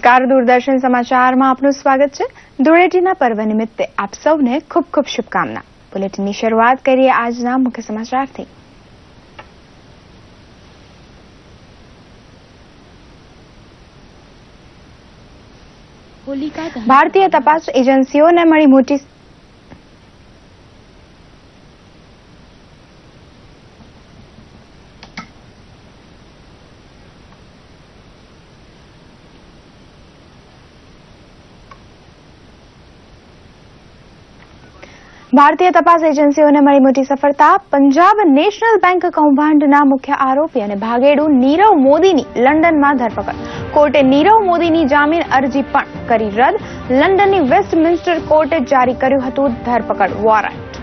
નમસ્કાર. દૂરદર્શન સમાચારમાં આપનું સ્વાગત છે. ધૂળેટીના પર્વ નિમિત્તે આપ સૌને ખૂબ ખૂબ શુભકામના. બુલેટિનની શરૂઆત કરીએ આજના મુખ્ય સમાચારથી. ભારતીય તપાસ એજન્સીઓને મળી મોટી ભારતીય તપાસ એજન્સીઓને મળી મોટી સફળતા. પંજાબ નેશનલ બેંક કૌભાંડના મુખ્ય આરોપી અને ભાગેડુ નીરવ મોદીની લંડનમાં ધરપકડ. કોર્ટે નીરવ મોદીની જામીન અરજી પણ કરી રદ. લંડનની વેસ્ટમિન્સ્ટર કોર્ટે જારી કર્યું હતું ધરપકડ વોરંટ.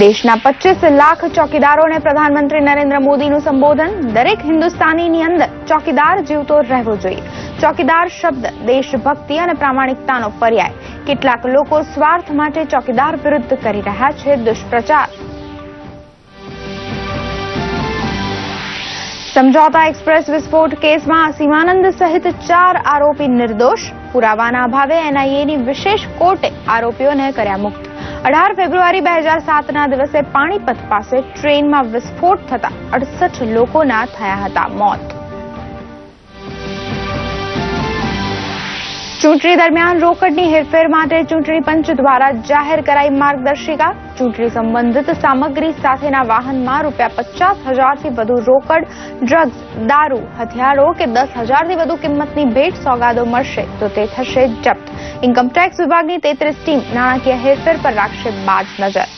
દેશના પચીસ લાખ ચોકીદારોને પ્રધાનમંત્રી નરેન્દ્ર મોદીનું સંબોધન. દરેક હિન્દુસ્તાનીની અંદર ચોકીદાર જીવતો રહેવો જોઈએ. ચોકીદાર શબ્દ દેશભક્તિ અને પ્રામાણિકતાનો પર્યાય. કેટલાક લોકો સ્વાર્થ માટે ચોકીદાર વિરુદ્ધ કરી રહ્યા છે દુષ્પ્રચાર. સમજોતા એક્સપ્રેસ વિસ્ફોટ કેસમાં સીમાનંદ સહિત ચાર આરોપી નિર્દોષ. પુરાવાના અભાવે એનઆઈએની વિશેષ કોર્ટે આરોપીઓને કર્યા મુક્ત. અઢાર ફેબ્રુઆરી બે હજાર સાતના દિવસે પાણીપત પાસે ટ્રેનમાં વિસ્ફોટ થતા અડસઠ લોકોના થયા હતા મોત. ચૂંટણી દરમિયાન રોકડની હેરફેર માટે ચૂંટણી પંચ દ્વારા જાહેર કરાઈ માર્ગદર્શિકા. ચૂંટણી સંબંધિત સામગ્રી સાથેના વાહનમાં રૂપિયા પચાસ હજારથી વધુ રોકડ ડ્રગ્સ દારૂ, હથિયારો કે દસ હજારથી વધુ કિંમતની ભેટ સોગાદો મળશે તો તે થશે જપ્ત. ઇન્કમટેક્સ વિભાગની તેત્રીસ ટીમ નાણાકીય હેરફેર પર રાખશે બાજ નજર.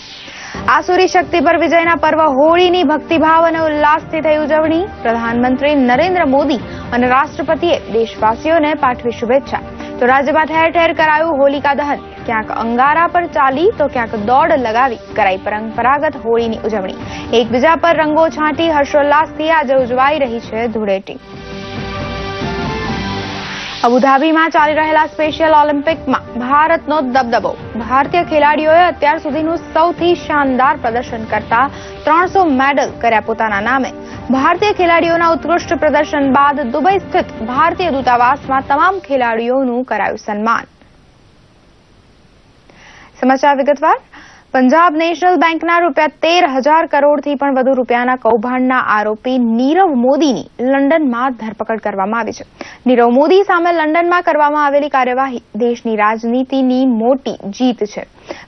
આસુરી શક્તિ પર વિજયના પર્વ હોળીની ભક્તિભાવ અને ઉલ્લાસથી થઈ ઉજવણી. પ્રધાનમંત્રી નરેન્દ્ર મોદી અને રાષ્ટ્રપતિએ દેશવાસીઓને પાઠવી શુભેચ્છા. તો રાજ્યમાં ઠેર ઠેર કરાયું હોલિકા દહન. ક્યાંક અંગારા પર ચાલી, તો ક્યાંક દોડ લગાવી કરાઈ પરંપરાગત હોળીની ઉજવણી. એકબીજા પર રંગો છાંટી હર્ષોલ્લાસથી આજે ઉજવાઈ રહી છે ધૂળેટી. અબુધાબીમાં ચાલી રહેલા સ્પેશિયલ ઓલિમ્પિકમાં ભારતનો દબદબો. ભારતીય ખેલાડીઓએ અત્યાર સુધીનું સૌથી શાનદાર પ્રદર્શન કરતા ત્રણસો મેડલ કર્યા પોતાના નામે. ભારતીય ખેલાડીઓના ઉત્કૃષ્ટ પ્રદર્શન બાદ દુબઈ સ્થિત ભારતીય દૂતાવાસમાં તમામ ખેલાડીઓનું કરાયું સન્માન. સમાચાર વિગતવાર? પંજાબ નેશનલ બેંકના રૂપિયા તેર હજાર કરોડથી પણ વધુ રૂપિયાના કૌભાંડના આરોપી નીરવ મોદીની લંડનમાં ધરપકડ કરવામાં આવી છે. નીરવ મોદી સામે લંડનમાં કરવામાં આવેલી કાર્યવાહી દેશની રાજનીતિની મોટી જીત છે.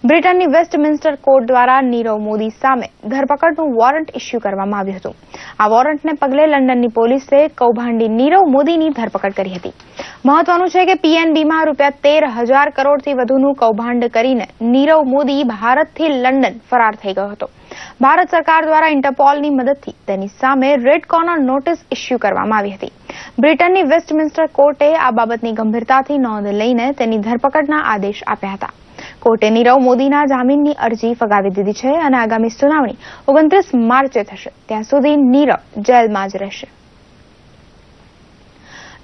બ્રિટનની વેસ્ટમિન્સ્ટર કોર્ટ દ્વારા નીરવ મોદી સામે ધરપકડનું વોરંટ ઇસ્યુ કરવામાં આવ્યું હતું. આ વોરંટને પગલે લંડનની પોલીસે કૌભાંડી નીરવ મોદીની ધરપકડ કરી હતી. મહત્વનું છે કે પીએનબીમાં રૂપિયા તેર હજાર કરોડથી વધુનું કૌભાંડ કરીને નીરવ મોદી ભારતથી લંડન ફરાર થઈ ગયો હતો. ભારત સરકાર દ્વારા ઇન્ટરપોલની મદદથી તેની સામે રેડ કોર્નર નોટિસ ઇસ્યુ કરવામાં આવી હતી. બ્રિટનની વેસ્ટમિન્સ્ટર કોર્ટે આ બાબતની ગંભીરતાથી નોંધ લઈને તેની ધરપકડના આદેશ આપ્યા હતા. કોર્ટે નીરવ મોદીના જામીનની અરજી ફગાવી દીધી છે અને આગામી સુનાવણી ઓગણત્રીસ માર્ચે થશે. ત્યાં સુધી નીરવ જેલમાં જ રહેશે.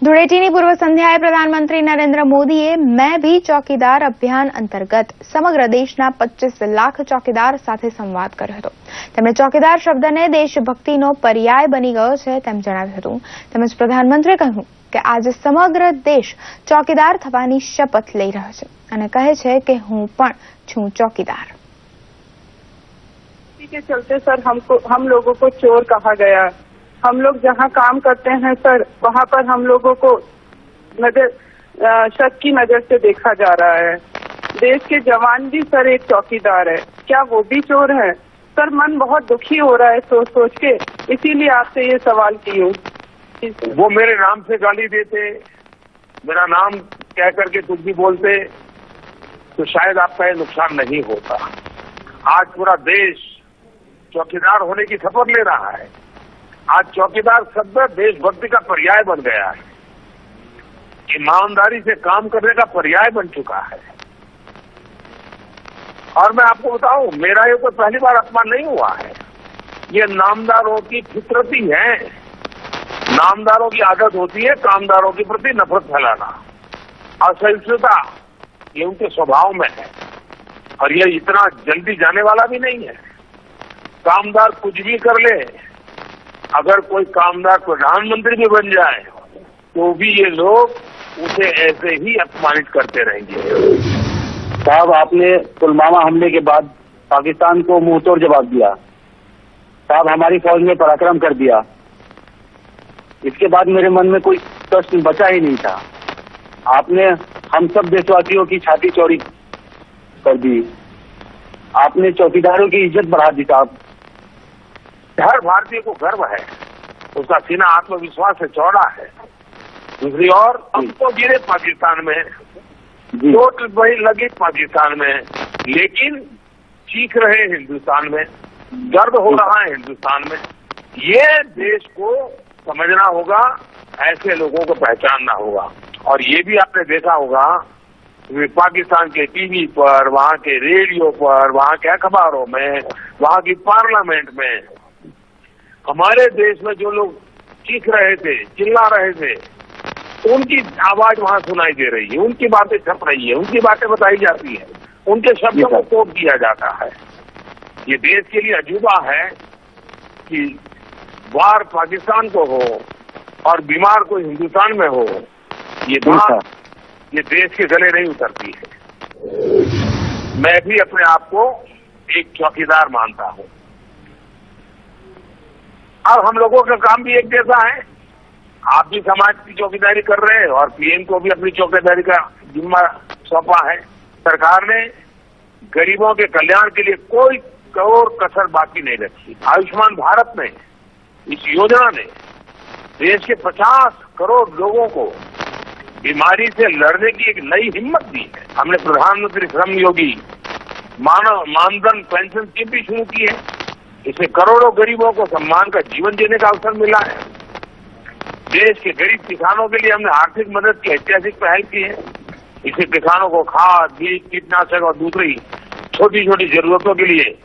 ધૂળેટીની પૂર્વ સંધ્યાએ પ્રધાનમંત્રી નરેન્દ્ર મોદીએ મેં ભી ચોકીદાર અભિયાન અંતર્ગત સમગ્ર દેશના પચીસ લાખ ચોકીદાર સાથે સંવાદ કર્યો હતો. તેમણે ચોકીદાર શબ્દને દેશભક્તિનો પર્યાય બની ગયો છે તેમ જણાવ્યું હતું. તેમજ પ્રધાનમંત્રીએ કહ્યું કે આજે સમગ્ર દેશ ચોકીદાર થવાની શપથ લઈ રહ્યો છે અને કહે છે કે હું પણ છું ચોકીદાર के चलते सर हमको हम लोगों को चोर कहा गया हम लोग जहाँ काम करते हैं सर वहाँ पर हम लोगों को नजर अ, शक की नजर से देखा जा रहा है देश के जवान भी सर एक चौकीदार है क्या वो भी चोर है सर मन बहुत दुखी हो रहा है सोच सोच के इसीलिए आपसे ये सवाल की हूँ जी सर। वो मेरे नाम से गाली देते, मेरा नाम कह करके कुछ भी बोलते तो शायद आपका ये नुकसान नहीं होता। आज पूरा देश चौकीदार होने की शपथ ले रहा है। आज चौकीदार शब्द देशभक्ति का पर्याय बन गया है। ईमानदारी से काम करने का पर्याय बन चुका है। और मैं आपको बताऊँ, मेरा ये कोई पहली बार अपमान नहीं हुआ है। ये नामदारों की फितरती है। नामदारों की आदत होती है कामदारों के प्रति नफरत फैलाना। असहिष्णुता, ये उनके स्वभाव में है। और ये इतना जल्दी जाने वाला भी नहीं है। कामदार कुछ भी कर ले, अगर कोई कामदार प्रधानमंत्री भी बन जाए तो भी ये लोग उसे ऐसे ही अपमानित करते रहेंगे। साहब, आपने पुलवामा हमले के बाद पाकिस्तान को मुँह तोड़ जवाब दिया। साहब, हमारी फौज ने पराक्रम कर दिया। इसके बाद मेरे मन में कोई प्रश्न बचा ही नहीं था। आपने हम सब देशवासियों की छाती चौड़ी कर दी। आपने चौकीदारों की इज़्ज़त बढ़ा दी साहब। हर भारतीय को गर्व है। उसका सीना आत्मविश्वास से चौड़ा है। दूसरी ओर हम तो गिरे पाकिस्तान में। चोट वही लगी पाकिस्तान में। लेकिन चीख रहे हिंदुस्तान में। दर्द हो रहा है हिंदुस्तान में। ये देश को समझना होगा ऐसे लोगों को पहचानना होगा। और ये भी आपने देखा होगा पाकिस्तान के टीवी पर वहाँ के रेडियो पर वहाँ के अखबारों में वहाँ की पार्लियामेंट में हमारे देश में जो लोग चीख रहे थे चिल्ला रहे थे उनकी आवाज़ वहाँ सुनाई दे रही है उनकी बातें छप रही है उनकी बातें बताई जाती है उनके शब्दों को कोट किया जाता है। ये देश के लिए अजूबा है कि वार पाकिस्तान को हो और बीमार कोई हिंदुस्तान में हो ये बात ये देश के गले नहीं उतरती है। मैं भी अपने आप को एक चौकीदार मानता हूँ। अब हम लोगों का काम भी एक जैसा है। आप भी समाज की चौकीदारी कर रहे हैं और पीएम को भी अपनी चौकीदारी का जिम्मा सौंपा है। सरकार ने गरीबों के कल्याण के लिए कोई करोड़ कसर बाकी नहीं रखी। आयुष्मान भारत में इस योजना ने देश के 50 करोड़ लोगों को बीमारी से लड़ने की एक नई हिम्मत दी है। हमने प्रधानमंत्री श्रम योगी मानव मानधन पेंशन स्कीम भी शुरू की है। इससे करोड़ों गरीबों को सम्मान का जीवन जीने का अवसर मिला है। देश के गरीब किसानों के लिए हमने आर्थिक मदद की, ऐतिहासिक पहल की है। इससे किसानों को खाद, बीज, कीटनाशक और दूसरी छोटी छोटी जरूरतों के लिए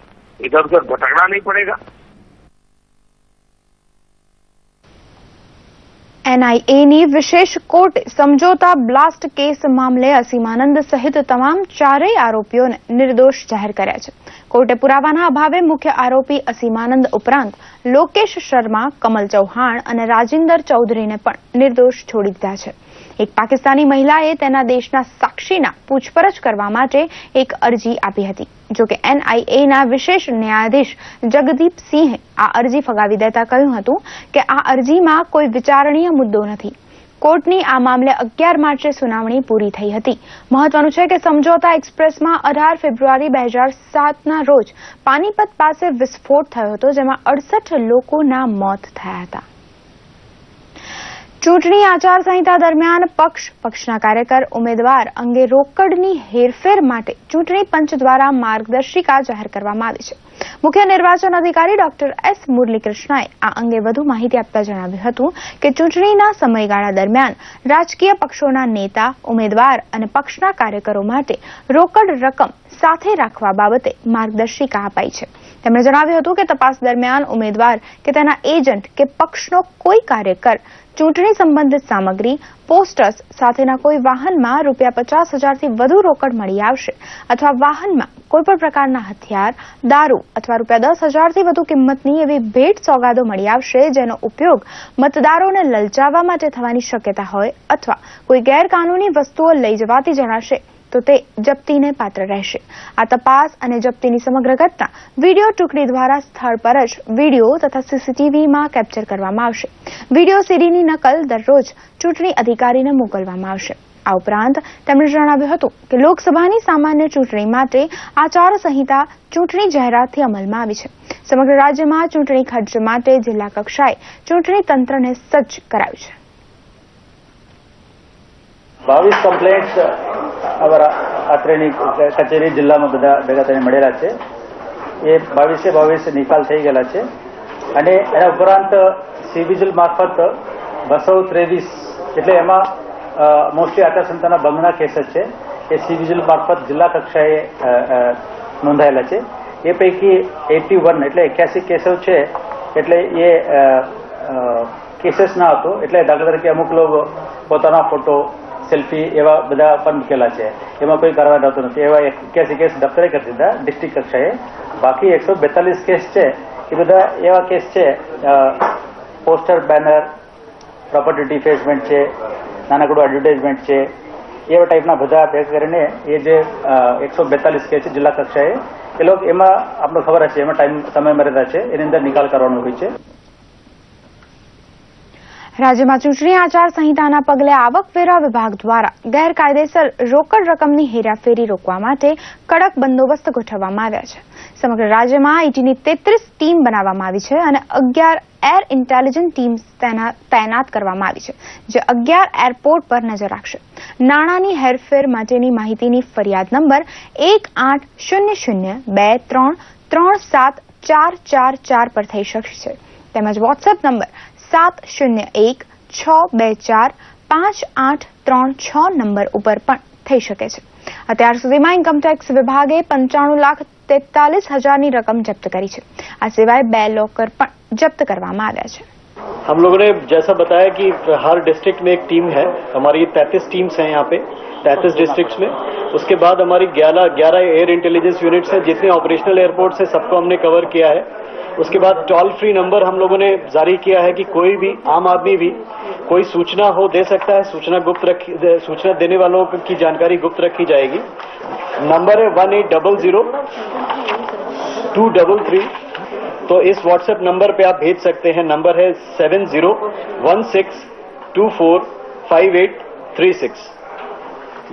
इधर उधर भटकना नहीं पड़ेगा। એનઆઈએની વિશેષ કોર્ટે સમજોતા બ્લાસ્ટ કેસ મામલે અસીમાનંદ સહિત તમામ ચારેય આરોપીઓને નિર્દોષ જાહેર કર્યા છે કોર્ટે પુરાવાના અભાવે મુખ્ય આરોપી અસીમાનંદ ઉપરાંત લોકેશ શર્મા કમલ ચૌહાણ અને રાજિંદર ચૌધરીને પણ નિર્દોષ છોડી દીધા છે એક પાકિસ્તાની મહિલાએ તેના દેશના સાક્ષીના પૂછપરછ કરવા માટે એક અરજી આપી હતી. જોકે એનઆઈએના વિશેષ ન્યાયાધીશ જગદીપ સિંહે આ અરજી ફગાવી દેતા કહ્યું હતું કે આ અરજીમાં કોઈ વિચારણીય મુદ્દો નથી. કોર્ટની આ મામલે અગિયાર માર્ચે સુનાવણી પૂરી થઈ હતી. મહત્વનું છે કે સમજોતા એક્સપ્રેસમાં અઢાર ફેબ્રુઆરી બે હજાર સાતના રોજ પાનીપત પાસે વિસ્ફોટ થયો હતો, જેમાં અડસઠ લોકોના મોત થયા હતા. ચૂંટણી આચારસંહિતા દરમિયાન પક્ષ, પક્ષના કાર્યકર, ઉમેદવાર અંગે રોકડની હેરફેર માટે ચૂંટણી પંચ દ્વારા માર્ગદર્શિકા જાહેર કરવામાં આવી છે. મુખ્ય નિર્વાચન અધિકારી ડોક્ટર એસ મુરલીકૃષ્ણએ આ અંગે વધુ માહિતી આપતા જણાવ્યું હતું કે ચૂંટણીના સમયગાળા દરમિયાન રાજકીય પક્ષોના નેતા, ઉમેદવાર અને પક્ષના કાર્યકરો માટે રોકડ રકમ સાથે રાખવા બાબતે માર્ગદર્શિકા અપાઈ છે. તેમણે જણાવ્યું હતું કે તપાસ દરમિયાન ઉમેદવાર કે તેના એજન્ટ કે પક્ષનો કોઈ કાર્યકર, ચૂંટણી સંબંધિત સામગ્રી, પોસ્ટર્સ સાથેના કોઈ વાહનમાં રૂપિયા પચાસ હજારથી વધુ રોકડ મળી આવશે અથવા વાહનમાં કોઈપણ પ્રકારના હથિયાર, દારૂ અથવા રૂપિયા દસ હજારથી વધુ કિંમતની એવી ભેટ સોગાદો મળી આવશે જેનો ઉપયોગ મતદારોને લલચાવવા માટે થવાની શક્યતા હોય અથવા કોઈ ગેરકાનૂની વસ્તુઓ લઈ જવાતી જણાશે. તો તે જપ્તીને પાત્ર રહેશે. આ તપાસ અને જપ્તીની સમગ્ર ઘટના વીડિયો ટુકડી દ્વારા સ્થળ પર જ વીડિયો તથા સીસીટીવીમાં કેપ્ચર કરવામાં આવશે. વીડિયો સીડીની નકલ દરરોજ ચૂંટણી અધિકારીને મોકલવામાં આવશે. આ ઉપરાંત તેમણે જણાવ્યું હતું કે લોકસભાની સામાન્ય ચૂંટણી માટે આચાર સંહિતા ચૂંટણી જાહેરાતથી અમલમાં આવી છે. સમગ્ર રાજ્યમાં ચૂંટણી ખર્ચ માટે જિલ્લા કક્ષાએ ચૂંટણી તંત્રને સજ્જ કરાયું છે. બાવીસ કમ્પ્લેન્ટ અમારા અત્રેની કચેરી જિલ્લામાં બધા ભેગા થઈને મળેલા છે. એ બાવીસે બાવીસ નિકાલ થઈ ગયેલા છે. અને એના ઉપરાંત સિવિજિલ મારફત બસો ત્રેવીસ, એટલે એમાં મોસ્ટલી આચારસંહિતાના ભંગના કેસ જ છે. એ સિવિજિલ મારફત જિલ્લા કક્ષાએ નોંધાયેલા છે. એ પૈકી એટી વન, એટલે એક્યાસી કેસો છે. એટલે એ કેસીસ ના હતો. એટલે દાખલા તરીકે અમુક લોકો પોતાના ફોટો સેલ્ફી એવા બધા પણ મૂકેલા છે. એમાં કોઈ કારવાર થતો નથી. એવા એક્યાસી કેસ દફતરે કરી દીધા ડિસ્ટ્રિક્ટ કક્ષાએ. બાકી એકસો બેતાલીસ કેસ છે. એ બધા એવા કેસ છે પોસ્ટર બેનર પ્રોપર્ટી ડિફેસમેન્ટ છે, નાનકડું એડવર્ટાઇઝમેન્ટ છે. એવા ટાઈપના બધા ભેગ કરીને એ જે એકસો બેતાલીસ કેસ છે જિલ્લા કક્ષાએ, એ લોકો એમાં આપણે ખબર હશે, એમાં ટાઈમ સમય મર્યાદા છે. એની અંદર નિકાલ કરવાનો હોય છે. રાજ્યમાં ચૂંટણી આચાર સંહિતાના પગલે આવકવેરા વિભાગ દ્વારા ગેરકાયદેસર રોકડ રકમની હેરાફેરી રોકવા માટે કડક બંદોબસ્ત ગોઠવવામાં આવ્યા છે. સમગ્ર રાજ્યમાં ઈટીની તેત્રીસ ટીમ બનાવવામાં આવી છે અને અગિયાર એર ઇન્ટેલિજન્સ ટીમ તૈનાત કરવામાં આવી છે, જે અગિયાર એરપોર્ટ પર નજર રાખશે. નાણાંની હેરફેર માટેની માહિતીની ફરિયાદ નંબર એક આઠ શૂન્ય શૂન્ય બે ત્રણ ત્રણ સાત ચાર ચાર ચાર પર થઈ શકશે. તેમજ વોટ્સએપ નંબર સાત શૂન્ય એક છ બે ચાર પાંચ આઠ ત્રણ છ નંબર ઉપર પણ થઈ શકે છે અત્યાર સુધીમાં ઇન્કમટેક્સ વિભાગે પંચાણું લાખ તેતાલીસ હજારની રકમ જપ્ત કરી છે આ સિવાય બે લોકર પણ જપ્ત કરવામાં આવ્યા છે हम लोगों ने जैसा बताया कि हर डिस्ट्रिक्ट में एक टीम है हमारी तैतीस टीम्स हैं यहाँ पे तैतीस डिस्ट्रिक्ट्स में उसके बाद हमारी ग्यारह ग्यारह एयर इंटेलिजेंस यूनिट्स हैं जितने ऑपरेशनल एयरपोर्ट्स हैं सबको हमने कवर किया है उसके बाद टोल फ्री नंबर हम लोगों ने जारी किया है कि कोई भी, आम आदमी भी कोई सूचना हो दे सकता है, सूचना गुप्त रखी सूचना देने वालों की जानकारी गुप्त रखी जाएगी। नंबर है one eight double zero two double three तो इस व्हाट्सएप नंबर पे आप भेज सकते हैं। नंबर है seven zero one six two four five eight three six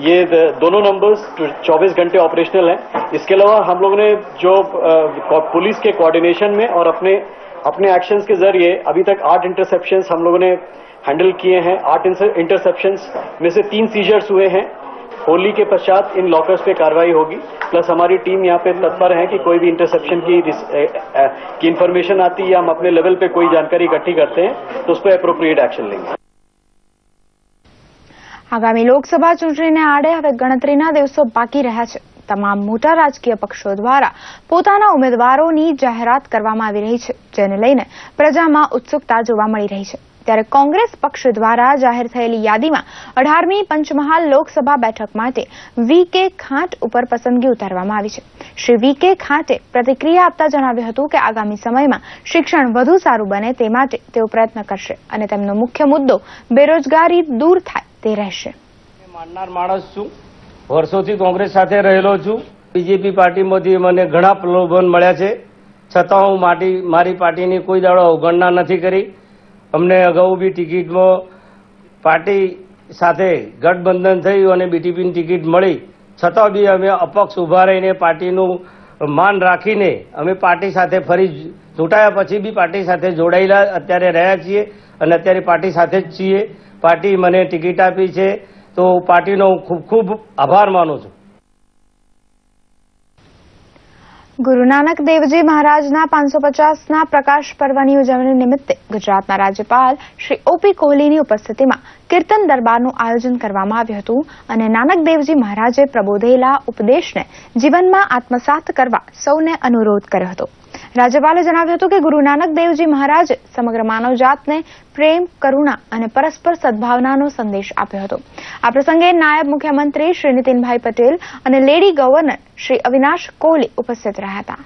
ये दोनों नंबर्स 24 घंटे ऑपरेशनल हैं। इसके अलावा हम लोगों ने जो पुलिस के कोऑर्डिनेशन में और अपने अपने एक्शंस के ज़रिए अभी तक आठ इंटरसेप्शंस हम लोगों ने हैंडल किए हैं। आठ इंटरसेप्शंस में से तीन सीजर्स हुए हैं। होली के पश्चात इन लॉकर्स पे कार्रवाई होगी। प्लस हमारी टीम यहाँ पे तत्पर है कि कोई भी इंटरसेप्शन की की इन्फॉर्मेशन आती है, हम अपने लेवल पे कोई जानकारी इकट्ठी करते हैं तो उस पर अप्रोप्रिएट एक्शन लेंगे। આગામી લોકસભા ચૂંટણીને આડે હવે ગણતરીના દિવસો બાકી રહ્યા છે. તમામ મોટા રાજકીય પક્ષો દ્વારા પોતાના ઉમેદવારોની જાહેરાત કરવામાં આવી રહી છે, જેને લઈને પ્રજામાં ઉત્સુકતા જોવા મળી રહી છે. ત્યારે કોંગ્રેસ પક્ષ દ્વારા જાહેર થયેલી યાદીમાં અઢારમી પંચમહાલ લોકસભા બેઠક માટે વી કે ખાંટ ઉપર પસંદગી ઉતારવામાં આવી છે. શ્રી વી કે ખાંટે પ્રતિક્રિયા આપતા જણાવ્યું હતું કે આગામી સમયમાં શિક્ષણ વધુ સારું બને તે માટે તેઓ પ્રયત્ન કરશે અને તેમનો મુખ્ય મુદ્દો બેરોજગારી દૂર થાય. તે રહેશે. માનનાર માણસ છું. વર્ષોથી કોંગ્રેસ સાથે રહેલો છું. બીજેપી પાર્ટીમાંથી મને ઘણા પ્રલોભન મળ્યા છે. છતાં હું માટી, મારી પાર્ટીની કોઈ દાડો અવગણના નથી કરી. અમને અગાઉ બી ટિકિટમાં પાર્ટી સાથે ગઠબંધન થયું અને બીટીપીની ટિકિટ મળી. છતાં બી અમે અપક્ષ ઊભા રહીને પાર્ટીનું માન રાખીને અમે પાર્ટી સાથે ફરી ચૂંટાયા પછી બી પાર્ટી સાથે જોડાયેલા અત્યારે રહ્યા છીએ અને અત્યારે પાર્ટી સાથે જ છીએ. પાર્ટી મને ટિકિટ આપી છે. તો પાર્ટીનો હું ખૂબ ખૂબ આભાર માનું છું. ગુરુ નાનક દેવજી મહારાજના પાંચસો પચાસના પ્રકાશ પર્વની ઉજવણી નિમિત્તે ગુજરાતના રાજ્યપાલ શ્રી ઓપી કોહલીની ઉપસ્થિતિમાં કીર્તન દરબારનું આયોજન કરવામાં આવ્યું હતું અને નાનક દેવજી મહારાજે પ્રબોધેલા ઉપદેશને જીવનમાં આત્મસાત કરવા સૌને અનુરોધ કર્યો હતો. રાજ્યપાલે જણાવ્યું હતું કે ગુરુ નાનક દેવજી મહારાજે સમગ્ર માનવજાતને પ્રેમ, કરુણા અને પરસ્પર સદભાવનાનો સંદેશ આપ્યો હતો. આ પ્રસંગે નાયબ મુખ્યમંત્રી શ્રી નીતિનભાઈ પટેલ અને લેડી ગવર્નર શ્રી અવિનાશ કોહલી ઉપસ્થિત રહ્યા હતા.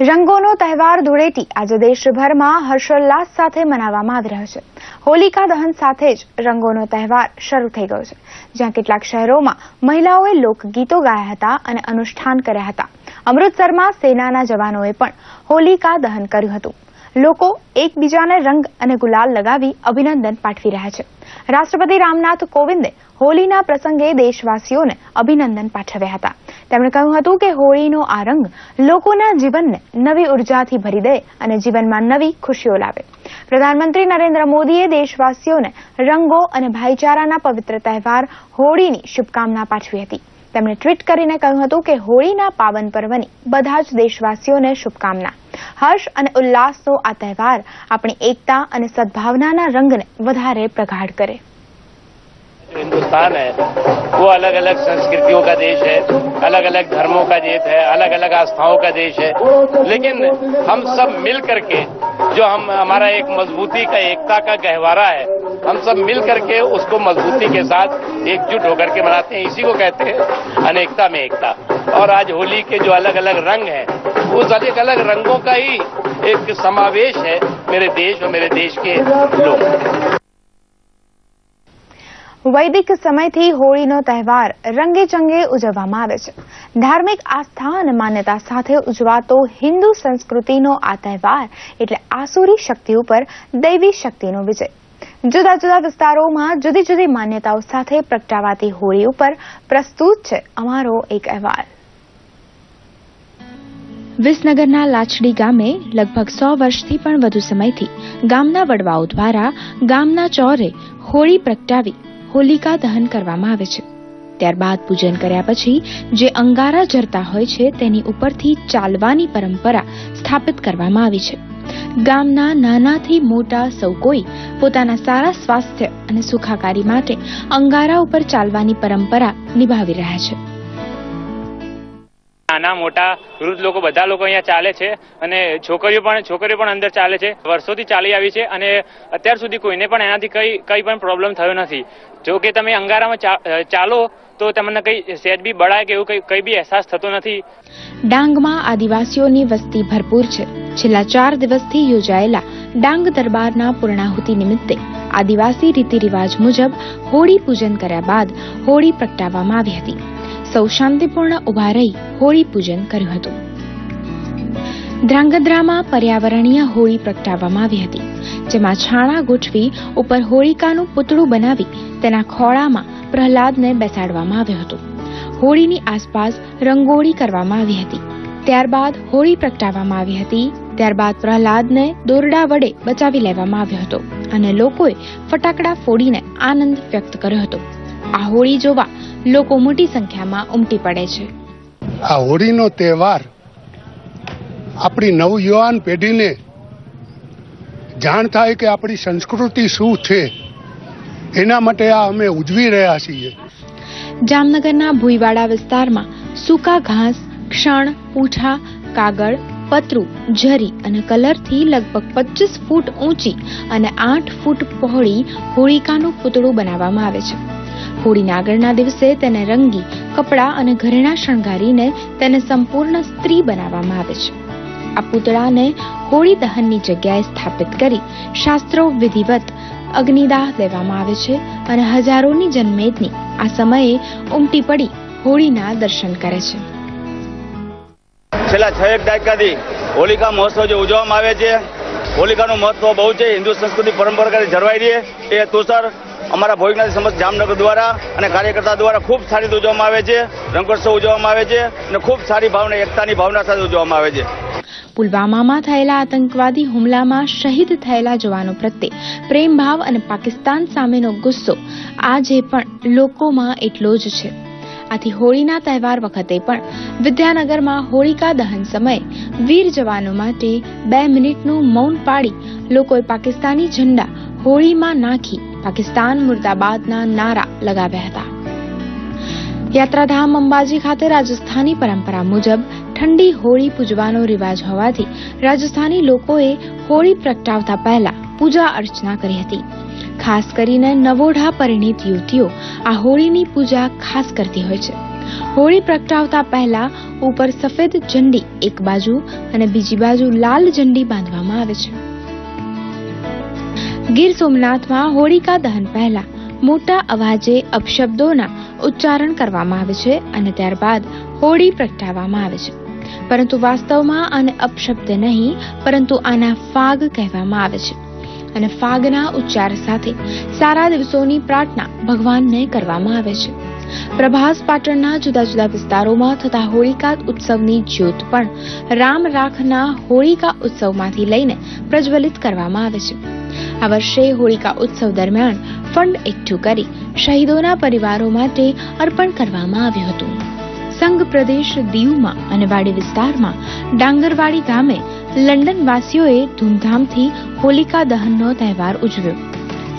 રંગોનો તહેવાર ધૂળેટી આજે દેશભરમાં હર્ષોલ્લાસ સાથે મનાવવામાં આવી રહ્યો છે. હોલિકા દહન સાથે જ રંગોનો તહેવાર શરૂ થઈ ગયો છે, જ્યાં કેટલાક શહેરોમાં મહિલાઓએ લોકગીતો ગાયા હતા અને અનુષ્ઠાન કર્યા હતા. અમૃતસરમાં સેનાના જવાનોએ પણ હોલિકા દહન કર્યું હતું. લોકો એકબીજાને રંગ અને ગુલાલ લગાવી અભિનંદન પાઠવી રહ્યા છે. રાષ્ટ્રપતિ રામનાથ કોવિંદે હોલીના પ્રસંગે દેશવાસીઓને અભિનંદન પાઠવ્યા હતા. તેમણે કહ્યું હતું કે હોળીનો આ રંગ લોકોના જીવનને નવી ઉર્જાથી ભરી દે અને જીવનમાં નવી ખુશીઓ લાવે. પ્રધાનમંત્રી નરેન્દ્ર મોદીએ દેશવાસીઓને રંગો અને ભાઈચારાના પવિત્ર તહેવાર હોળીની શુભકામના પાઠવી હતી. તેમણે ટ્વીટ કરીને કહ્યું હતું કે હોળીના પાવન પર્વની બધા જ દેશવાસીઓને શુભકામના. હર્ષ અને ઉલ્લાસનો આ તહેવાર આપણી એકતા અને સદભાવનાના રંગને વધારે પ્રગાઢ કરે. हिंदुस्तान है, वो अलग अलग संस्कृतियों का देश है अलग अलग धर्मों का देश है अलग अलग आस्थाओं का देश है। लेकिन हम सब मिल करके जो हम, हमारा एक मजबूती का, एकता का गहवारा है, हम सब मिल करके उसको मजबूती के साथ एकजुट होकर के मनाते हैं। इसी को कहते हैं अनेकता में एकता। और आज होली के जो अलग अलग रंग हैं, उस अलग अलग रंगों का ही एक समावेश है मेरे देश और मेरे देश के लोग વૈદિક સમયથી હોળીનો તહેવાર રંગે ચંગે ઉજવવામાં આવે છે. ધાર્મિક આસ્થા અને માન્યતા સાથે ઉજવાતો હિન્દુ સંસ્કૃતિનો આ તહેવાર એટલે આસુરી શક્તિ ઉપર દૈવી શક્તિનો વિજય. જુદા જુદા વિસ્તારોમાં જુદી જુદી માન્યતાઓ સાથે પ્રગટાવાતી હોળી ઉપર પ્રસ્તુત છે અમારો એક અહેવાલ. વિસનગરના લાચડી ગામે લગભગ સો વર્ષથી પણ વધુ સમયથી ગામના વડવાઓ દ્વારા ગામના ચોરે હોળી પ્રગટાવી હોલિકા દહન કરવામાં આવે છે. ત્યારબાદ પૂજન કર્યા પછી જે અંગારા જરતા હોય છે તેની ઉપરથી ચાલવાની પરંપરા સ્થાપિત કરવામાં આવી છે. ગામના નાનાથી મોટા સૌ કોઈ પોતાના સારા સ્વાસ્થ્ય અને સુખાકારી માટે અંગારા ઉપર ચાલવાની પરંપરા નિભાવી રહ્યા છે. નાના મોટા વૃદ્ધ લોકો બધા લોકો અહીંયા ચાલે છે અને છોકરીઓ પણ છોકરીઓ પણ અંદર ચાલે છે. વર્ષોથી ચાલી આવી છે અને અત્યાર સુધી કોઈને પણ એનાથી કઈ કઈ પણ પ્રોબ્લેમ થયો નથી. જો કે તમે અંગારામાં ચાલો તો તમને કઈ સેજ બી બળાય કે એવું કઈ બી અહેસાસ થતો નથી. ડાંગમાં આદિવાસીઓની વસ્તી ભરપૂર છે. છેલ્લા ચાર દિવસથી યોજાયેલા ડાંગ દરબારના પૂર્ણાહુતિ નિમિત્તે આદિવાસી રીતિ રિવાજ મુજબ હોળી પૂજન કર્યા બાદ હોળી પ્રગટાવવામાં આવી હતી. સૌ શાંતિપૂર્ણ ઊભા રહી હોળી પૂજન કર્યું હતું. ધ્રાંગધ્રામાં પર્યાવરણીય હોળી પ્રગટાવવામાં આવી હતી, જેમાં છાણા ગોઠવી ઉપર હોળિકાનું પૂતળું બનાવી તેના ખોળામાં પ્રહલાદને બેસાડવામાં આવ્યો હતો. હોળીની આસપાસ રંગોળી કરવામાં આવી હતી. ત્યારબાદ હોળી પ્રગટાવવામાં આવી હતી, ત્યારબાદ પ્રહલાદને દોરડા વડે બચાવી લેવામાં આવ્યો હતો અને લોકોએ ફટાકડા ફોડીને આનંદ વ્યક્ત કર્યો હતો. આ હોળી જોવા લોકો મોટી સંખ્યામાં ઉમટી પડે છે. આ હોળીનો તહેવાર આપણી નવયુવાન પેઢીને જાણ થાય કે આપણી સંસ્કૃતિ શું છે એના માટે આ અમે ઉજવી રહ્યા છીએ. જામનગરના ભુઈવાડા વિસ્તારમાં સૂકા ઘાસ ક્ષણ પૂંઠા કાગળ પતરું જરી અને કલરથી લગભગ પચીસ ફૂટ ઊંચી અને આઠ ફૂટ પહોળી હોળિકાનું પૂતળું બનાવવામાં આવે છે. હોળીના આગળના દિવસે તેને રંગી, કપડાં અને ઘરેણા શણગારીને તેને સંપૂર્ણ સ્ત્રી બનાવવામાં આવે છે. આ પૂતળાને હોળી દહનની જગ્યાએ સ્થાપિત કરી શાસ્ત્રો વિધિવત અગ્નિદાહ દેવામાં આવે છે અને હજારોની જનમેદની આ સમયે ઉમટી પડી હોળીના દર્શન કરે છે. છેલ્લા છ એક દાયકાથી હોલિકા મહોત્સવ જે ઉજવવામાં આવે છે, હોલિકાનું મહત્વ બહુ છે, હિન્દુ સંસ્કૃતિ પરંપરાગત જળવાઈ રહે, એ હેતુસર અમારા ભોજનાથ સમજ જામનગર દ્વારા અને કાર્યકર્તા દ્વારા ખૂબ સારી રીતે ઉજવવામાં આવે છે. રંગોત્સવ ઉજવવામાં આવે છે અને ખૂબ સારી ભાવના, એકતાની ભાવના સાથે ઉજવવામાં આવે છે. પુલવામામાં થયેલા આતંકવાદી હુમલામાં શહીદ થયેલા જવાનો પ્રત્યે પ્રેમભાવ અને પાકિસ્તાન સામેનો ગુસ્સો આજે પણ લોકોમાં એટલો જ છે. આથી હોળીના તહેવાર વખતે પણ વિદ્યાનગરમાં હોળિકા દહન સમયે વીર જવાનો માટે બે મિનિટનું મૌન પાડી લોકોએ પાકિસ્તાની ઝંડા હોળીમાં નાખી પાકિસ્તાન મુર્દાબાદના નારા લગાવ્યા હતા. યાત્રાધામ અંબાજી ખાતે રાજસ્થાની પરંપરા મુજબ ઠંડી હોળી પૂજવાનો રિવાજ હોવાથી રાજસ્થાની લોકોએ હોળી પ્રગટાવતા પહેલા પૂજા અર્ચના કરી હતી. ખાસ કરીને નવોઢા પરિણીત યુવતીઓ આ હોળીની પૂજા ખાસ કરતી હોય છે. હોળી પ્રગટાવતા પહેલા ઉપર સફેદ ઝંડી એક બાજુ અને બીજી બાજુ લાલ ઝંડી બાંધવામાં આવે છે. ગીર સોમનાથમાં હોળિકા દહન પહેલા મોટા અવાજે અપશબ્દોના ઉચ્ચારણ કરવામાં આવે છે અને ત્યારબાદ હોળી પ્રગટાવવામાં આવે છે. પરંતુ વાસ્તવમાં આને અપશબ્દ નહીં, પરંતુ આના ફાગ કહેવામાં આવે છે. અને ફાગના ઉચ્ચાર સાથે સારા દિવસોની પ્રાર્થના ભગવાનને કરવામાં આવે છે. પ્રભાસ પાટણના જુદા જુદા વિસ્તારોમાં થતા હોળિકા ઉત્સવની જ્યોત પણ રામ રાખના હોળિકા ઉત્સવમાંથી લઈને પ્રજ્વલિત કરવામાં આવે છે. આ વર્ષે હોળિકા ઉત્સવ દરમિયાન ફંડ એકઠું કરી શહીદોના પરિવારો માટે અર્પણ કરવામાં આવ્યું હતું. સંઘ પ્રદેશ દીવમાં અને વાડી વિસ્તારમાં ડાંગરવાડી ગામે લંડનવાસીઓએ ધૂમધામથી હોલિકા દહનનો તહેવાર ઉજવ્યો.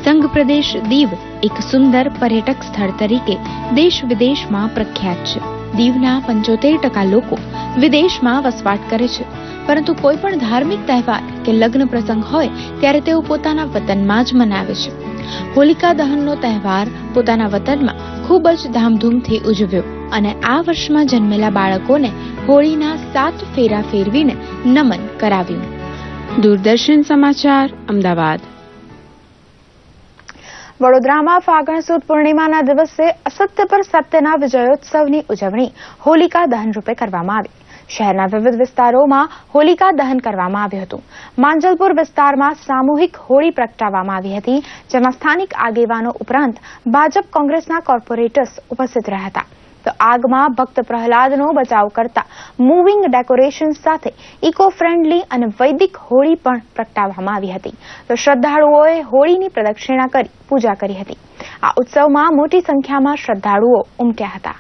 સંઘ પ્રદેશ દીવ એક સુંદર પર્યટક સ્થળ તરીકે દેશ વિદેશમાં પ્રખ્યાત છે. દીવના પંચોતેર ટકા લોકો વિદેશમાં વસવાટ કરે છે. પરંતુ કોઈ પણ ધાર્મિક તહેવાર કે લગ્ન પ્રસંગ હોય ત્યારે તેઓ પોતાના વતનમાં જ મનાવે છે. હોલિકા દહનનો તહેવાર પોતાના વતનમાં ખૂબ જ ધામધૂમથી ઉજવ્યો અને આ વર્ષમાં જન્મેલા બાળકોને હોળીના સાત ફેરા ફેરવીને નમન કરાવ્યું. દૂરદર્શન સમાચાર, અમદાવાદ. વડોદરામાં ફાગણ સુદ પૂર્ણિમાના દિવસે અસત્ય પર સત્યના વિજયોત્સવની ઉજવણી હોલિકા દહન રૂપે કરવામાં આવી. શહેરના વિવિધ વિસ્તારોમાં હોલિકા દહન કરવામાં આવ્યું હતું. માંજલપુર વિસ્તારમાં સામૂહિક હોળી પ્રગટાવવામાં આવી હતી, જેમાં સ્થાનિક આગેવાનો ઉપરાંત ભાજપ કોંગ્રેસના કોર્પોરેટર્સ ઉપસ્થિત રહ્યા હતા. તો આગમાં ભક્ત પ્રહલાદનો બચાવ કરતા મૂવિંગ ડેકોરેશન સાથે ઇકો ફ્રેન્ડલી અને વૈદિક હોળી પણ પ્રગટાવવામાં આવી હતી. તો શ્રદ્ધાળુઓએ હોળીની પ્રદક્ષિણા કરી, પૂજા કરી હતી. આ ઉત્સવમાં મોટી સંખ્યામાં શ્રદ્ધાળુઓ ઉમટ્યા હતા.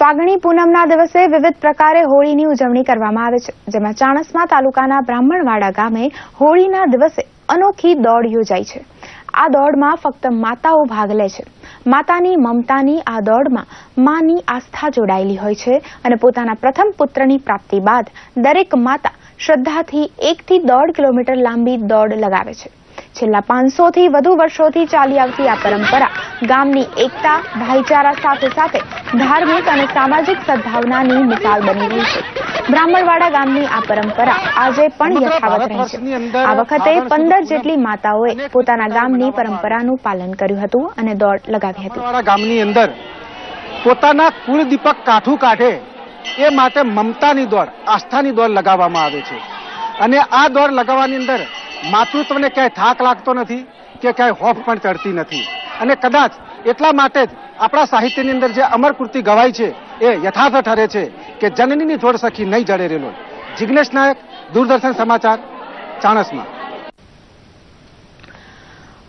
ફાગણી પૂનમના દિવસે વિવિધ પ્રકારે હોળીની ઉજવણી કરવામાં આવે છે. જેમાં ચાણસ્મા તાલુકાના બ્રાહ્મણવાડા ગામે હોળીના દિવસે અનોખી દોડ યોજાઈ છે. આ દોડમાં ફક્ત માતાઓ ભાગ લે છે. માતાની મમતાની આ દોડમાં માની આસ્થા જોડાયેલી હોય છે અને પોતાના પ્રથમ પુત્રની પ્રાપ્તિ બાદ દરેક માતા શ્રદ્ધાથી એકથી દોઢ કિલોમીટર લાંબી દોડ લગાવે છે. છેલ્લા પાંચસોથી વધુ વર્ષોથી ચાલી આવતી આ પરંપરા ગામની એકતા ભાઈચારા સાથે સાથે ધાર્મિક અને સામાજિક સદભાવનાની મિસાલ બની રહી છે. બ્રાહ્મણવાડા ગામની આ પરંપરા આજે પણ યથાવત રહી છે. આ વખતે પંદર જેટલી માતાઓએ પોતાના ગામની પરંપરાનું પાલન કર્યું હતું અને દોડ લગાવી હતી. ગામની અંદર પોતાના કુળદીપક કાઠું કાઢે એ માટે મમતાની દોડ આસ્થાની દોડ લગાવવામાં આવે છે. અને આ દોડ લગાવવાની અંદર માતૃત્વને ક્યાંય થાક લાગતો નથી કે ક્યાંય હોફ પણ ચડતી નથી. અને કદાચ એટલા માટે જ આપણા સાહિત્યની અંદર જે અમરકૃતિ ગવાય છે એ યથાર્થ ઠરે છે કે જનનીની જોડ સખી નહીં જડે રેલો. જિજ્ઞેશ નાયક, દૂરદર્શન સમાચાર, ચાણસમાં.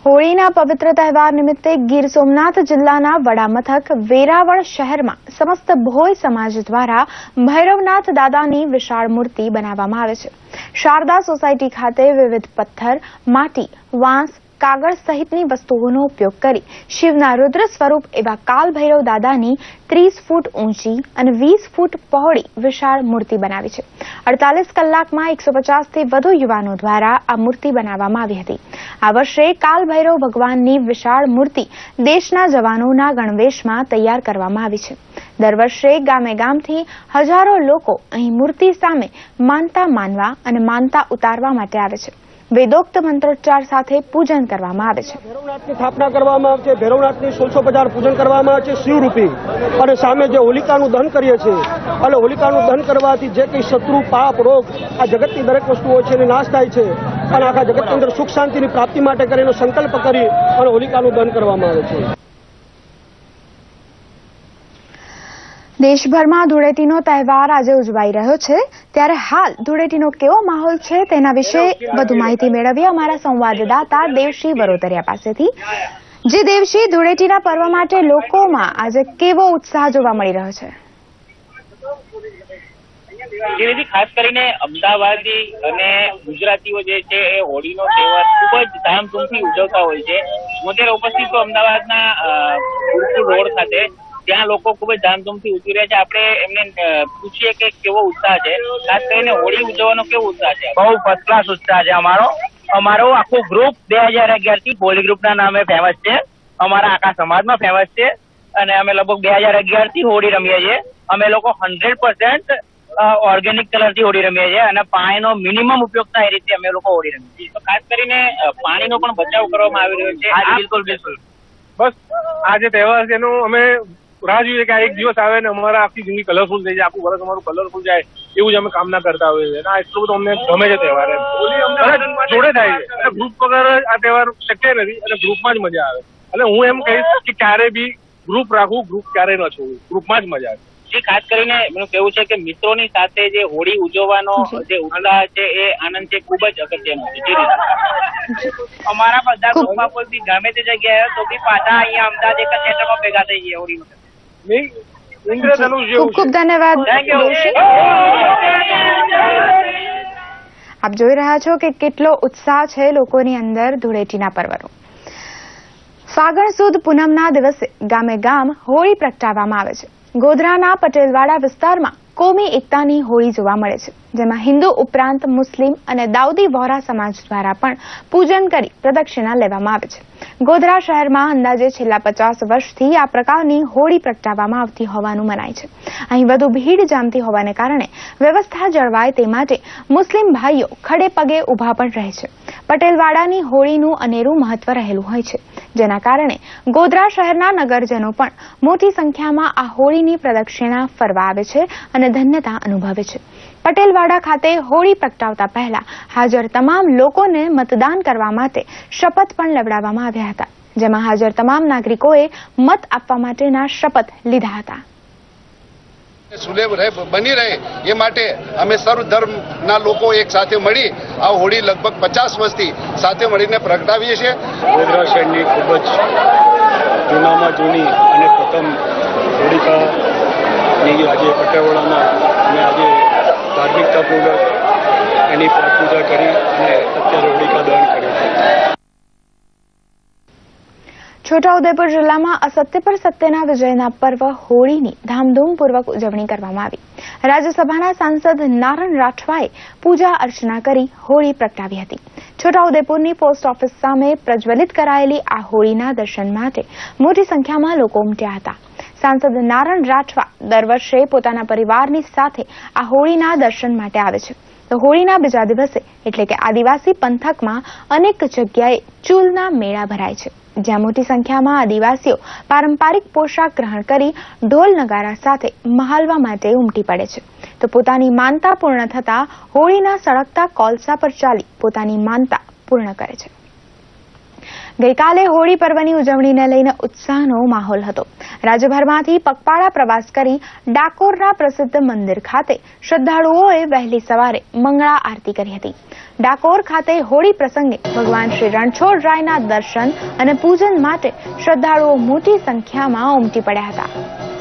હોળીના પવિત્ર તહેવાર નિમિત્તે ગીર સોમનાથ જિલ્લાના વડામથક વેરાવળ શહેરમાં સમસ્ત ભોય સમાજ દ્વારા ભૈરવનાથ દાદાની વિશાળ મૂર્તિ બનાવવામાં આવે છે. શારદા સોસાયટી ખાતે વિવિધ પથ્થર, માટી, વાંસ કાગળ સહિતની વસ્તુઓનો ઉપયોગ કરી શિવના રુદ્ર સ્વરૂપ એવા કાલ ભૈરવ દાદાની ત્રીસ ફૂટ ઊંચી અને વીસ ફૂટ પહોળી વિશાળ મૂર્તિ બનાવી છે. અડતાલીસ કલાકમાં એકસો પચાસથી વધુ યુવાનો દ્વારા આ મૂર્તિ બનાવવામાં આવી હતી. આ વર્ષે કાલ ભૈરવ ભગવાનની વિશાળ મૂર્તિ દેશના જવાનોના ગણવેશમાં તૈયાર કરવામાં આવી છે. દર વર્ષે ગામે ગામથી હજારો લોકો અહીં મૂર્તિ સામે માનતા માનવા અને માનતા ઉતારવા માટે આવે છે. વેદોક્ત મંત્રોચ્ચાર સાથે પૂજન કરવામાં આવે છે. ભૈરવનાથની સ્થાપના કરવામાં આવે છે, ભૈરવનાથની સોળસો બજાર પૂજન કરવામાં આવે છે શિવરૂપી. અને સામે જે હોલિકાનું દહન કરીએ છીએ, અને હોલિકાનું દહન કરવાથી જે કંઈ શત્રુ, પાપ, રોગ આ જગતની દરેક વસ્તુઓ છે એને નાશ થાય છે. અને આખા જગતની અંદર સુખ શાંતિની પ્રાપ્તિ માટે કરીને સંકલ્પ કરી અને હોલિકાનું દહન કરવામાં આવે છે. દેશભરમાં ધૂળેટીનો તહેવાર આજે ઉજવાઈ રહ્યો છે. ત્યારે હાલ ધૂળેટીનો કેવો માહોલ છે તેના વિશે વધુ માહિતી મેળવીએ અમારા સંવાદદાતા દેવશી વરોતરિયા પાસેથી. જે દેવશી ધૂળેટીના પર્વ માટે લોકોમાં આજે કેવો ઉત્સાહ જોવા મળી રહ્યો છે? ખાસ કરીને અમદાવાદી અને ગુજરાતીઓ જે છે એ હોળીનો તહેવાર ખૂબ જ ધામધૂમથી ઉજવતા હોય છે. હું અત્યારે ઉપસ્થિત છું અમદાવાદના રોડ ખાતે. ત્યાં લોકો ખૂબ જ ધામધૂમથી ઉજવી રહ્યા છે. આપણે એમને પૂછીએ કે કેવો ઉત્સાહ છે. ખાસ કરીને હોળી ઉજવવાનો કેવો ઉત્સાહ છે? બહુ ફર્સ્ટ ક્લાસ ઉત્સાહ છે અમારો. અમારો આખું ગ્રુપ બે હજાર અગિયારથી હોળી ગ્રુપ ના નામે ફેમસ છે. અમારા આખા સમાજમાં ફેમસ છે. અને અમે લગભગ બે હજાર અગિયારથી હોળી રમીએ છીએ. અમે લોકો હંડ્રેડ પર્સન્ટ ઓર્ગેનિક કલરથી હોળી રમીએ છીએ અને પાણીનો મિનિમમ ઉપયોગ થાય એ રીતે અમે લોકો હોળી રમીએ છીએ. તો ખાસ કરીને પાણીનો પણ બચાવ કરવામાં આવી રહ્યો છે. બિલકુલ બિલકુલ. બસ આ જે તહેવાર છે એનું અમે રાહ જોઈએ કે એક દિવસ આવે ને અમારા આખી જિંદગી કલરફુલ થઈ જાય આખું વર્ષ અમારું કલરફુલ જાય એવું જ અમે કામના કરતા હોઈએ છીએ. આ એટલું બધું અમને ગમે છે તહેવાર જોડે થાય છે. અને ગ્રુપ વગર આ તહેવાર શક્ય નથી અને ગ્રુપમાં જ મજા આવે. અને હું એમ કહીશ કે ક્યારે બી ગ્રુપ રાખવું ગ્રુપ ક્યારે ન છોડવું ગ્રુપમાં જ મજા આવે. જે ખાસ કરીને એનું કેવું છે કે મિત્રોની સાથે જે હોળી ઉજવવાનો જે ઉત્સાહ છે એ આનંદ છે ખૂબ જ અગત્યનો છે. જે રીતે અમારા બધા ગ્રુપમાં કોઈ બી ગમે તે જગ્યાએ તો બી પાછા અહીંયા અમદાવાદ એક જ સેન્ટરમાં ભેગા થઈ ગયા હોળી વખતે ઇન્દ્રધનુષ ખૂબ ખૂબ ધન્યવાદ આપ જોઈ રહ્યા છો કે કેટલો ઉત્સાહ છે લોકોની અંદર ધૂળેટીના પર્વનો. ફાગણ સુદ પૂનમના દિવસે ગામે ગામ હોળી પ્રગટાવવામાં આવે છે. ગોધરાના પટેલવાડા વિસ્તારમાં કોમી એકતાની હોળી જોવા મળે છે જેમાં હિન્દુ ઉપરાંત મુસ્લિમ અને દાઉદી વોરા સમાજ દ્વારા પણ પૂજન કરી પ્રદક્ષિણા લેવામાં આવે છે. ગોધરા શહેરમાં અંદાજે છેલ્લા પચાસ વર્ષથી આ પ્રકારની હોળી પ્રગટાવવામાં આવતી હોવાનું મનાય છે. અહીં વધુ ભીડ જામતી હોવાને કારણે વ્યવસ્થા જળવાય તે માટે મુસ્લિમ ભાઈઓ ખડે પગે ઊભા પણ રહે છે. પટેલવાડાની હોળીનું અનેરું મહત્વ રહેલું હોય છે. જેના કારણે ગોધરા શહેરના નગરજનો પણ મોટી સંખ્યામાં આ હોળીની પ્રદક્ષિણા ફરવા આવે છે અને ધન્યતા અનુભવે છે. પટેલવાડા ખાતે હોળી પ્રગટાવતા પહેલા હાજર તમામ લોકોને મતદાન કરવા માટે શપથ પણ લેવડાવવામાં આવ્યા હતા જેમાં હાજર તમામ નાગરિકોએ મત આપવા માટેના શપથ લીધા હતા. સુલેભ રહે બની રહે એ માટે અમે સર્વ ધર્મના લોકો એક સાથે મળી આ હોળી લગભગ પચાસ વર્ષથી સાથે મળીને પ્રગટાવીએ છીએ. ગોધરા શહેરની ખૂબ જ જૂનામાં જૂની અને પ્રથમ હોળિકાની આજે પટેવાડામાં અને આજે ધાર્મિકતાપૂર્વક એની પૂજા કરી અને અત્યારે હોળિકા દહન કર્યું છોટાઉદેપુર જિલ્લામાં અસત્ય પર સત્યના વિજયના પર્વ હોળીની ધામધૂમપૂર્વક ઉજવણી કરવામાં આવી. રાજ્યસભાના સાંસદ નારણ રાઠવાએ પૂજા અર્ચના કરી હોળી પ્રગટાવી હતી. છોટાઉદેપુરની પોસ્ટ ઓફિસ સામે પ્રજ્વલિત કરાયેલી આ હોળીના દર્શન માટે મોટી સંખ્યામાં લોકો ઉમટ્યા હતા. સાંસદ નારણ રાઠવા દર વર્ષે પોતાના પરિવારની સાથે આ હોળીના દર્શન માટે આવે છે. તો હોળીના બીજા દિવસે એટલે કે આદિવાસી પંથકમાં અનેક જગ્યાએ ચૂલના મેળા ભરાય છે. જ્યાં મોટી સંખ્યામાં આદિવાસીઓ પારંપરિક પોશાક ગ્રહણ કરી ઢોલ નગારા સાથે મહાલવા માટે ઉમટી પડે છે. તો પોતાની માનતા પૂર્ણ થતા હોળીના સળગતા કોલસા પર ચાલી પોતાની માનતા પૂર્ણ કરે છે. ગઈકાલે હોળી પર્વની ઉજવણીને લઈને ઉત્સાહનો માહોલ હતો. રાજ્યભરમાંથી પગપાળા પ્રવાસ કરી ડાકોરના પ્રસિદ્ધ મંદિર ખાતે શ્રદ્ધાળુઓએ વહેલી સવારે મંગળા આરતી કરી હતી. ડાકોર ખાતે હોળી પ્રસંગે ભગવાન શ્રી રણછોડરાયના દર્શન અને પૂજન માટે શ્રદ્ધાળુઓ મોટી સંખ્યામાં ઉમટી પડ્યા હતા.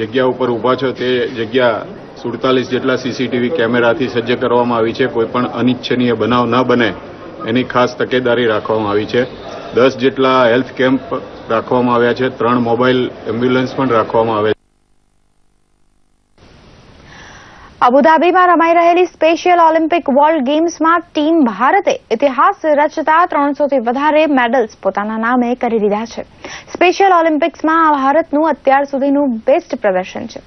જગ્યા ઉપર ઊભા છો તે જગ્યા સુડતાલીસ જેટલા સીસીટીવી કેમેરાથી સજ્જ કરવામાં આવી છે. કોઈપણ અનિચ્છનીય બનાવ ન બને એની ખાસ તકેદારી રાખવામાં આવી છે. દસ જેટલા હેલ્થ કેમ્પ રાખવામાં આવ્યા છે. ત્રણ મોબાઈલ એમ્બ્યુલન્સ પણ રાખવામાં આવે છે અબુધાબીમાં રમાઈ રહેલી સ્પેશિયલ ઓલિમ્પિક વર્લ્ડ ગેમ્સમાં ટીમ ભારતે ઇતિહાસ રચતા ત્રણસોથી વધારે મેડલ્સ પોતાના નામે કરી લીધા છે. સ્પેશિયલ ઓલિમ્પિક્સમાં ભારતનું અત્યાર સુધીનું બેસ્ટ પ્રદર્શન છે.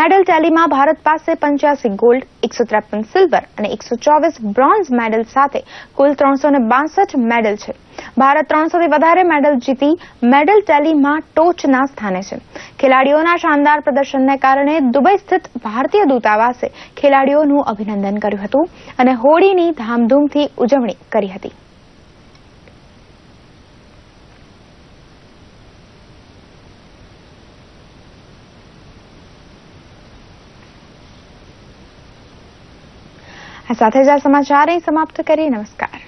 મેડલ ટેલીમાં ભારત પાસે પંચ્યાસી ગોલ્ડ, એકસો ત્રેપન સિલ્વર અને એકસો ચોવીસ બ્રોન્ઝ મેડલ સાથે કુલ ત્રણસો બાસઠ મેડલ છે. ભારત ત્રણસોથી વધારે મેડલ જીતી મેડલ ટેલીમાં ટોચના સ્થાને છે. ખેલાડીઓના શાનદાર પ્રદર્શનને કારણે દુબઈ સ્થિત ભારતીય દૂતાવાસે ખેલાડીઓનું અભિનંદન કર્યું હતું અને હોળીની ધામધૂમથી ઉજવણી કરી હતી. આ સાથે જ આ સમાચાર સમાપ્ત કરી નમસ્કાર.